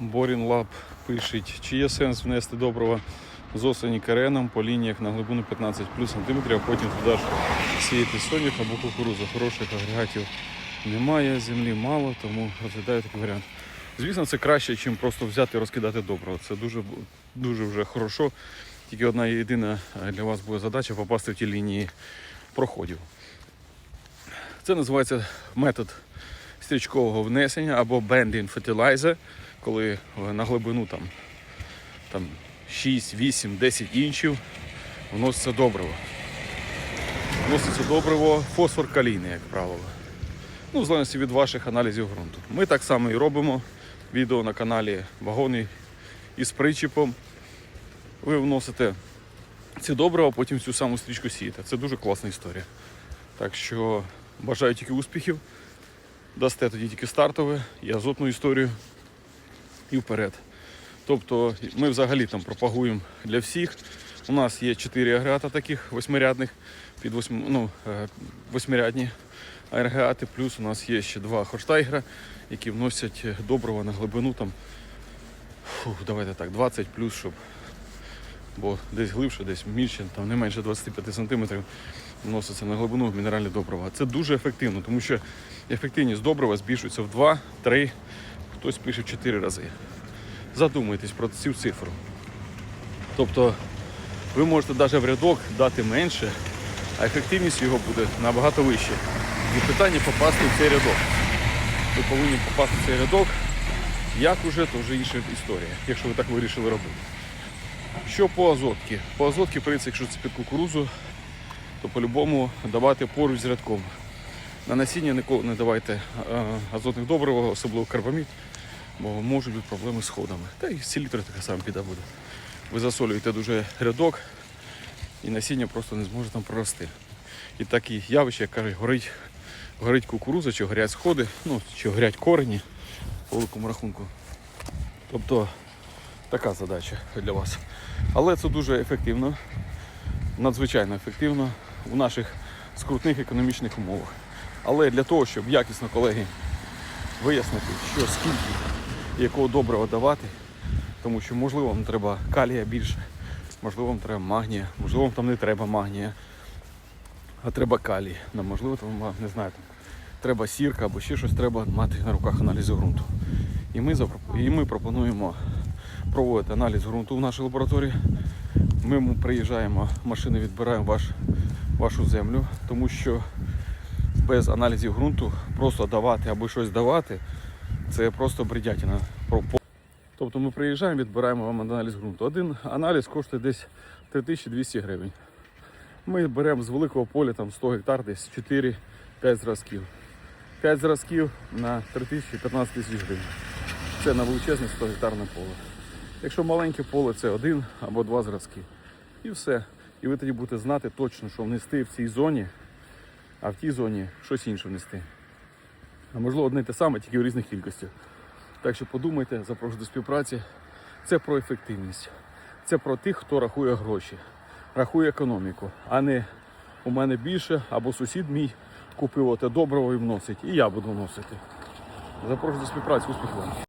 Борін Лаб пише, чи є сенс внести доброго з осені кареном по лініях на глибину 15 плюс сантиметрів, а потім туди ж сіяти соняк або кукурузу. Хороших агрегатів немає, землі мало, тому розглядаю такий варіант. Звісно, це краще, ніж просто взяти і розкидати доброго. Це дуже, дуже вже хорошо. Тільки одна єдина е, для вас буде задача попасти в ті лінії проходів. Це називається метод стрічкового внесення або bending fertilizer, коли е, на глибину там, там 6, 8, 10 інчів вноситься добриво. Вноситься добриво фосфор калійний, як правило. Ну, в залежності від ваших аналізів ґрунту. Ми так само і робимо. Відео на каналі Вагони із причіпом. Ви вносите ці добрива, потім цю саму стрічку сієте. Це дуже класна історія. Так що бажаю тільки успіхів. Дасте тоді тільки стартове і азотну історію і вперед. Тобто ми взагалі там пропагуємо для всіх. У нас є 4 агрегата таких восьмирядних, під восьм... ну, е, восьмирядні агрегати, плюс у нас є ще два хорштайгера, які вносять добрива на глибину там, фу, давайте так, 20 плюс, щоб бо десь глибше, десь більше, там не менше 25 сантиметрів вноситься на глибину мінеральне добрива. Це дуже ефективно, тому що ефективність добрива збільшується в 2, 3, хтось пише в 4 рази. Задумайтесь про цю цифру. Тобто ви можете навіть в рядок дати менше, а ефективність його буде набагато вища. І питання попасти в цей рядок. Ви повинні попасти в цей рядок. Як уже, то вже інша історія, якщо ви так вирішили робити. Що по азотки? По азотки, в принципі, якщо це під кукурузу, то по-любому давати поруч з рядком. На насіння ніколи не давайте е, азотних добрив, особливо карбамід, бо можуть бути проблеми з сходами. Та і селітра така сама біда буде. Ви засолюєте дуже рядок і насіння просто не зможе там прорости. І такі явища, як кажуть, горить, горить кукуруза, чи горять сходи, ну, чи горять корені по великому рахунку. Тобто така задача для вас. Але це дуже ефективно, надзвичайно ефективно у наших скрутних економічних умовах. Але для того, щоб якісно, колеги, вияснити, що скільки якого добрива давати, тому що можливо вам треба калія більше, можливо вам треба магнія, можливо вам там не треба магнія, а треба калій. Ну, можливо, там, не знаю, там, треба сірка або ще щось треба мати на руках аналізи ґрунту. І ми, запропо- і ми пропонуємо проводити аналіз ґрунту в нашій лабораторії. Ми приїжджаємо, машини відбираємо ваш, вашу землю, тому що без аналізів ґрунту просто давати або щось давати, це просто бредятина. Тобто ми приїжджаємо, відбираємо вам аналіз ґрунту. Один аналіз коштує десь 3200 гривень. Ми беремо з великого поля там 100 гектар, десь 4-5 зразків. 5 зразків на 3000-15 тисяч гривень. Це на величезне 100 гектарне поле. Якщо маленьке поле, це один або два зразки. І все. І ви тоді будете знати точно, що внести в цій зоні, а в тій зоні щось інше внести. А можливо одне те саме, тільки в різних кількостях. Так що подумайте, запрошую до співпраці. Це про ефективність. Це про тих, хто рахує гроші, рахує економіку, а не у мене більше або сусід мій купив оте доброго і вносить, і я буду вносити. Запрошую до співпраці, успіхів вам.